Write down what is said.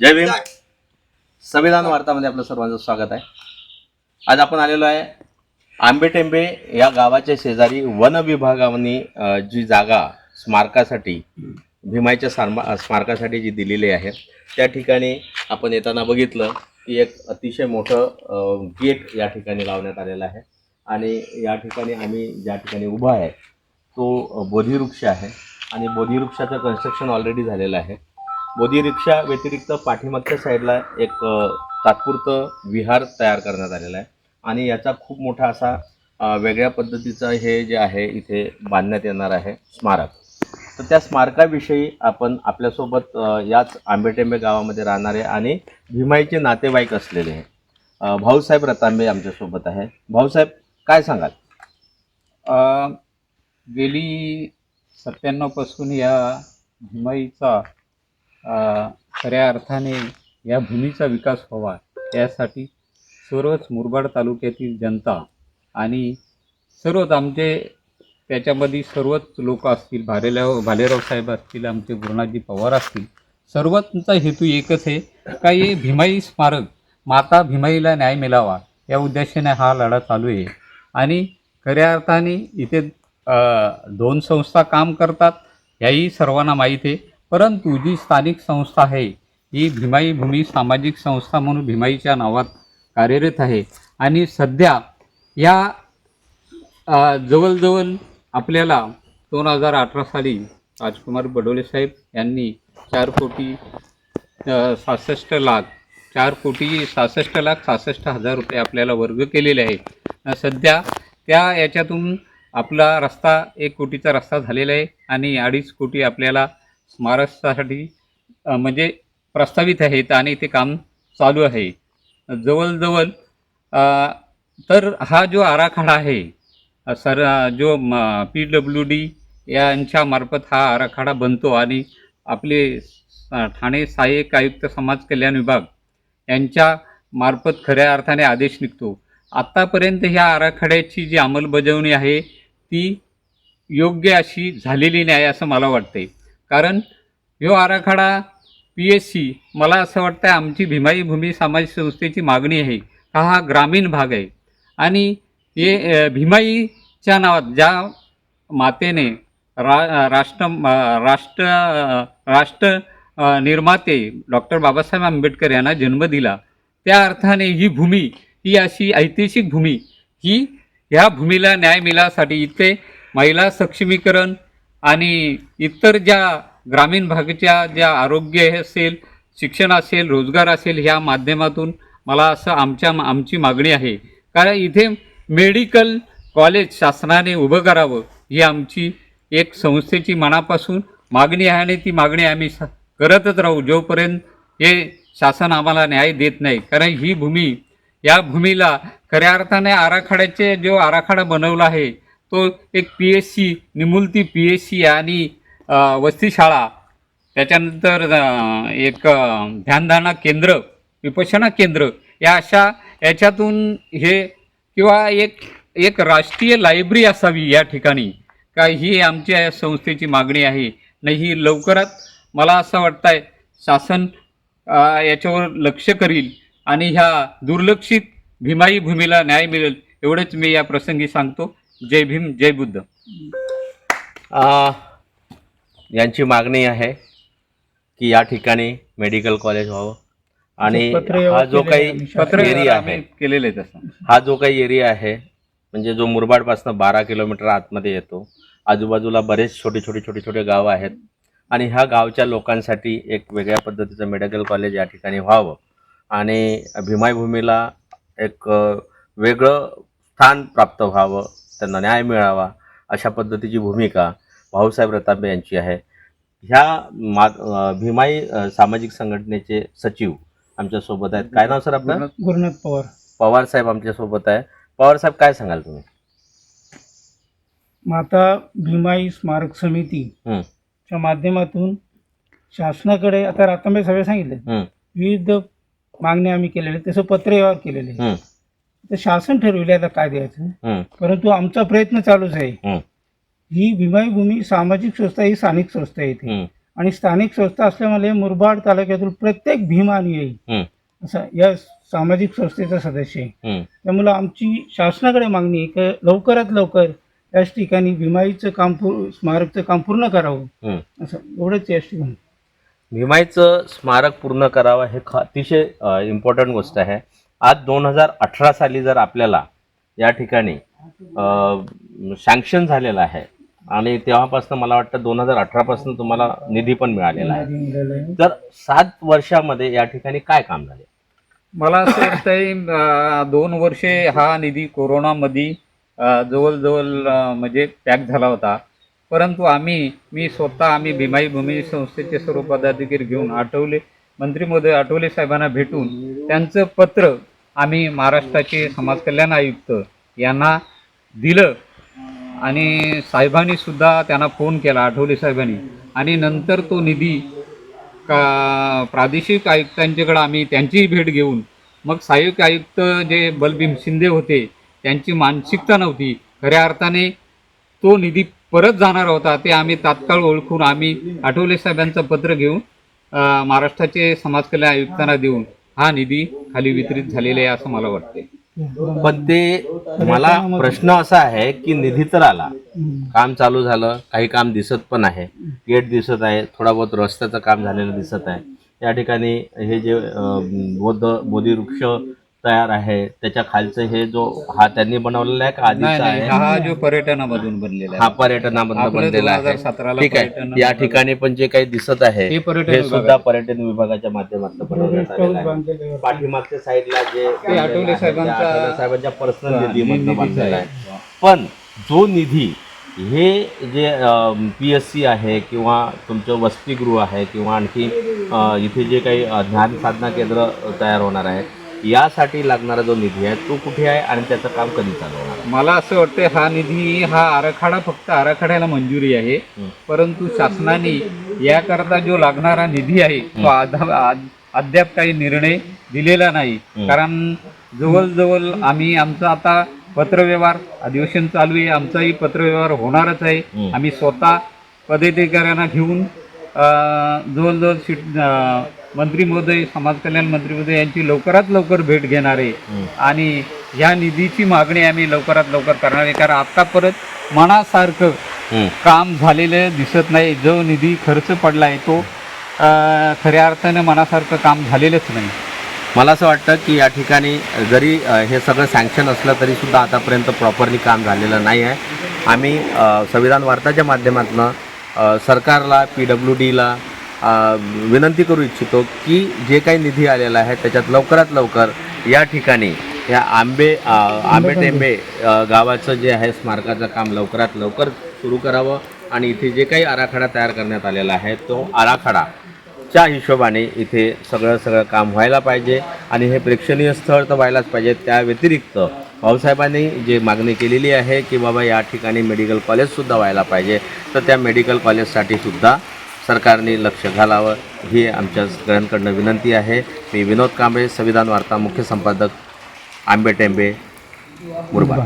जय भीम. संविधान वार्तामध्ये आपलं सर्वांचं स्वागत आहे. आज आपण आलेलो आहे आंबेटेंबे या गावाच्या शेजारी वन विभागाने जी जागा स्मारकासाठी भीमाईच्या स्मार स्मारकासाठी जी दिलेली आहे त्या ठिकाणी आपण येताना बघितलं की एक अतिशय मोठं गेट या ठिकाणी लावण्यात आलेलं आहे. आणि या ठिकाणी आम्ही ज्या ठिकाणी उभा आहे तो बोधिवृक्ष आहे. आणि बोधिवृक्षाचं कन्स्ट्रक्शन ऑलरेडी झालेलं आहे. मोदी रिक्षा व्यतिरिक्त पाठीमागच्या साईडला एक तात्पुरतं विहार तयार करण्यात आलेलं आहे. आणि याचा खूप मोठा असा वेगळ्या पद्धतीचं हे जे आहे इथे बांधण्यात येणार आहे स्मारक. तर त्या स्मारकाविषयी आपण आपल्यासोबत याच आंबेटेंबे गावामध्ये राहणारे आणि भीमाईचे नातेवाईक असलेले अ, भाऊसाहेब रतांबे आमच्यासोबत आहे. भाऊसाहेब काय सांगाल? गेली सत्त्याण्णवपासून या भीमाईचा खऱ्या अर्थाने या भूमीचा विकास व्हावा यासाठी सर्वच मुरबाड तालुक्यातील जनता आणि सर्वच आमचे त्याच्यामध्ये सर्वच लोक असतील भालेराव भालेराव साहेब असतील आमचे गुरुनाथजी पवार असतील सर्वांचा हेतू एकच आहे का हे भीमाई स्मारक माता भीमाईला न्याय मिळावा या उद्देशाने हा लढा चालू आहे. आणि खऱ्या अर्थाने इथे दोन संस्था काम करतात याही सर्वांना माहीत आहे. परंतु जी स्थानिक संस्था आहे ही भीमाई भूमी सामाजिक संस्था म्हणून भीमाईच्या नावात कार्यरत आहे. आणि सध्या या जवळजवळ आपल्याला दोन हजार अठरा साली राजकुमार बडोले साहेब यांनी चार कोटी सहासष्ट लाख चार कोटी सहासष्ट लाख सहासष्ट हजार रुपये आपल्याला वर्ग केलेले आहे सध्या त्या याच्यातून आपला रस्ता एक कोटीचा रस्ता झालेला आहे आणि अडीच कोटी आपल्याला स्मारकासाठी म्हणजे प्रस्तावित आहेत आणि ते काम चालू आहे. जवळजवळ तर हा जो आराखडा आहे सर जो पी डब्ल्यू डी यांच्या मार्फत हा आराखडा बनतो आणि आपले ठाणे सहाय्यक आयुक्त समाज कल्याण विभाग यांच्या मार्फत खऱ्या अर्थाने आदेश निघतो. आत्तापर्यंत ह्या आराखड्याची जी अंमलबजावणी आहे ती योग्य अशी झालेली नाही असं मला वाटते कारण ह्यो आराखडा पी एस सी मला असं वाटतं आमची भीमाई भूमी समाज संस्थेची मागणी आहे. का हा ग्रामीण भाग आहे. आणि हे भीमाईच्या नावात ज्या मातेने रा राष्ट्र राष्ट्र राष्ट्र निर्माते डॉक्टर बाबासाहेब आंबेडकर यांना जन्म दिला त्या अर्थाने ही भूमी ही अशी ऐतिहासिक भूमी ही ह्या भूमीला न्याय मिळासाठी इथे महिला सक्षमीकरण आणि इतर ज्या ग्रामीण भागाच्या ज्या आरोग्य हे असेल शिक्षण असेल रोजगार असेल ह्या माध्यमातून मला असं आमच्या आमची मागणी आहे. कारण इथे मेडिकल कॉलेज शासनाने उभं करावं ही आमची एक संस्थेची मनापासून मागणी आहे आणि ती मागणी आम्ही स- करतच राहू. जोपर्यंत हे शासन आम्हाला न्याय देत नाही कारण ही भूमी या भूमीला खऱ्या अर्थाने आराखड्याचे जो आराखडा बनवला आहे तो एक पी एस सी निमुलती पी एस सी आणि वस्तीशाळा. त्याच्यानंतर एक ध्यानधारणा केंद्र विपशना केंद्र. या अशा याच्यातून हे किंवा एक एक राष्ट्रीय लायब्ररी असावी या ठिकाणी. का ही आमच्या या संस्थेची मागणी आहे. नाही ही लवकरात मला असं वाटतंय शासन याच्यावर लक्ष करील आणि ह्या दुर्लक्षित भीमाई भूमीला न्याय मिळेल. एवढंच मी या प्रसंगी सांगतो. जय भीम जय बुद्ध. यांची मागणी आहे की या ठिकाणी मेडिकल कॉलेज व्हावं. आणि हा जो काही एरिया आहे केलेलं हा जो काही एरिया आहे म्हणजे जो मुरबाडपासून बारा किलोमीटर आतमध्ये येतो आजूबाजूला बरेच छोटे छोटे छोटे छोटे गावं आहेत. आणि ह्या गावच्या लोकांसाठी एक वेगळ्या पद्धतीचं मेडिकल कॉलेज या ठिकाणी व्हावं. आणि भीमाई भूमीला एक वेगळं स्थान प्राप्त व्हावं. त्यांना न्याय मिळावा अशा पद्धतीची भूमिका भाऊसाहेब रतांबे यांची आहे. ह्या मा भीमाई सामाजिक संघटनेचे सचिव आमच्यासोबत आहेत. काय नाव सर आपलं? गुरुनाथ पवार. पवार साहेब आमच्यासोबत आहे. पवार साहेब काय सांगाल तुम्ही? माता भीमाई स्मारक समिती हं. च्या माध्यमातून शासनाकडे आता रातांबे सगळे सांगितले. हं. विविध मागण्या आम्ही केलेल्या तसं पत्रव्यवहार केलेले हं. तर शासन ठरविले आता काय द्यायचं. परंतु आमचा प्रयत्न चालूच आहे हं. भीमाई भूमी सामाजिक संस्था ही स्थानिक संस्था हं. आणि स्थानिक संस्था असल्यामुळे मुरबाड तालुक्यातील प्रत्येक भीमानुयायी हम्म, असा या सामाजिक संस्थेचा सदस्य आहे. त्यामुळं आमची शासनाकडे मागणी आहे की लवकरात लवकर याच ठिकाणी भीमाईचं काम स्मारकचं काम पूर्ण करावं हम्म. असं एवढंच याच ठिकाणी भीमाईचं स्मारक पूर्ण करावं हे अतिशय इम्पॉर्टंट गोष्ट आहे आज दोन हजार अठरा साली जर आपल्याला या ठिकाणी सँक्शन झालेलं आहे आणि तेव्हापासून मला वाटतं दोन हजार अठरापासून तुम्हाला निधी पण मिळालेला आहे. तर सात वर्षामध्ये या ठिकाणी काय काम झाले? मला असं वाटतंय दोन वर्षे हा निधी कोरोनामध्ये जवळजवळ म्हणजे पॅक झाला होता. परंतु आम्ही मी स्वतः आम्ही भीमाई भूमी संस्थेचे सर्व पदाधिकारी घेऊन आठवले मंत्री महोदय आठवले साहेबांना भेटून त्यांचं पत्र आम्ही महाराष्ट्राचे समाज कल्याण आयुक्त यांना दिलं आणि साहेबांनी सुद्धा त्यांना फोन केला आठवले साहेबांनी. आणि नंतर तो निधी का प्रादेशिक आयुक्तांच्याकडं आम्ही त्यांचीही भेट घेऊन मग सहाय्यक आयुक्त जे बलभीम शिंदे होते त्यांची मानसिकता नव्हती. खऱ्या अर्थाने तो निधी परत जाणार होता ते आम्ही तात्काळ ओळखून आम्ही आठवले साहेबांचं पत्र घेऊन महाराष्ट्राचे समाजकल्याण आयुक्तांना देऊन हा निधी खाली वितरित झालेला आहे असं मला वाटते पण ते मला प्रश्न असा आहे की निधी तर आला. काम चालू झालं काही काम दिसत पण आहे. गेट दिसत आहे थोडा बहुत रस्त्याचं काम झालेलं दिसत आहे. या ठिकाणी हे जे बौद्ध बोधी वृक्ष तयार आहे. त्याच्या खालचं हे जो हा त्यांनी बनवलेला आहे का आधीचा नाही आहे. हा जो पर्यटनामधून बनलेला हा आहे पर्यटनामधून आपलं बनलेला आहे. 2017 ला ठीक आहे. पर्यटन- या ठिकाणी पण जे काही दिसत आहे हे पर्यटन हे सुद्धा. पर्यटन विभागाच्या माध्यमातून बनवण्यात आलेलं आहे. पाठीमागच्या साईडला जे ते आठवले साहेबांचा- ते आठवले साहेबांच्या पर्सनल हा, निधीमधनं बांधलेला आहे. आहे. पण जो निधी हे जे पी एस सी आहे किंवा तुमचं वसतिगृह आहे किंवा आणखी अ, इथे जे काही अ, ज्ञान साधना केंद्र तयार होणार आहे यासाठी लागणारा जो निधी आहे तो कुठे आहे आणि त्याचं काम कधी चालू होणार? मला असं वाटतं हा निधी हा आराखडा फक्त आराखड्याला मंजुरी आहे. परंतु शासनाने याकरता जो लागणारा निधी आहे तो अद्याप काही निर्णय दिलेला नाही. कारण जवळजवळ आम्ही आमचं आता पत्रव्यवहार अधिवेशन चालू आहे आमचाही पत्रव्यवहार होणारच आहे. आम्ही स्वतः पदाधिकाऱ्यांना घेऊन जवळजवळ अं, मंत्री महोदय समाज कल्याण मंत्री महोदय यांची लवकरात लवकर भेट घेणार आहे. आणि ह्या निधीची मागणी आम्ही लवकरात लवकर करणार आहे कारण आता परत मनासारखं. काम झालेलं दिसत नाही जो निधी खर्च पडला आहे तो खऱ्या अर्थाने मनासारखं काम झालेलंच नाही मला असं वाटतं की या ठिकाणी जरी हे सगळं सँक्शन असलं तरी सुद्धा आतापर्यंत प्रॉपरली काम झालेलं नाही आहे आम्ही संविधान वार्ताच्या माध्यमातून सरकारला पी डब्ल्यू डीला विनंती करू इच्छितो की जे काही निधी आलेला आहे त्याच्यात लवकरात लवकर या ठिकाणी या आंबे आंबे टेंबे गावाचं जे आहे स्मारकाचं काम लवकरात लवकर सुरू करावं आणि इथे जे काही आराखडा तयार करण्यात आलेला आहे तो आराखडा च्या हिशोबाने इथे सगळं सगळं काम व्हायला पाहिजे आणि हे प्रेक्षणीय स्थळ तर व्हायलाच पाहिजे. त्या व्यतिरिक्त भाऊसाहेबांनी जे मागणी केलेली आहे की बाबा या ठिकाणी मेडिकल कॉलेजसुद्धा व्हायला पाहिजे तर त्या मेडिकल कॉलेजसाठीसुद्धा सरकारने लक्ष घालावं ही आमच्या सगळ्यांकडनं विनंती आहे. मी विनोद कांबळे संविधान वार्ता मुख्य संपादक आंबे टेंबे मुरबा